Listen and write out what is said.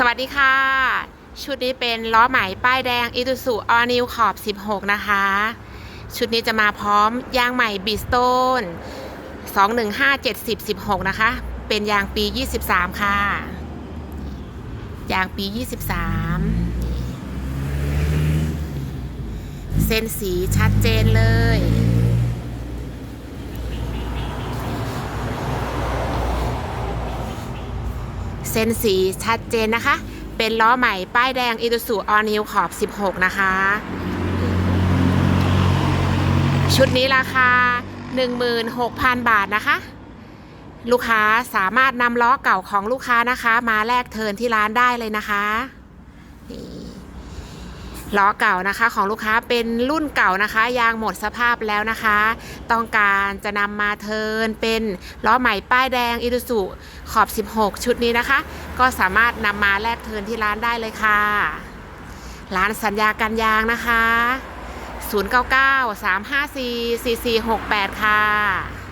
สวัสดีค่ะ ชุดนี้เป็นล้อใหม่ป้ายแดงอิ u สุออนิวขอบ 16 นะคะ ชุดนี้จะมาพร้อมยางใหม่บีสโตน215 70 16 นะคะ เป็นยางปี 23 ค่ะ ยางปี 23 เส้นสีชัดเจนเลย เส้นสีชัดเจนนะคะ เป็นล้อใหม่ป้ายแดงอิ u สุออนิวขอบ 16 นะคะ ชุดนี้ราคา 16,000 บาทนะคะ ลูกค้าสามารถนำล้อเก่าของลูกค้านะคะ มาแลกเทินที่ร้านได้เลยนะคะนี่ ล้อเก่านะคะของลูกค้าเป็นรุ่นเก่านะคะ ยางหมดสภาพแล้วนะคะ ต้องการจะนำมาเทินเป็นล้อใหม่ป้ายแดงอิ u สุขอบ 16 ชุดนี้นะคะ ก็สามารถนำมาแลกเทินที่ร้านได้เลยค่ะ ร้านสัญญากันยางนะคะ 099 354 4468 ค่ะ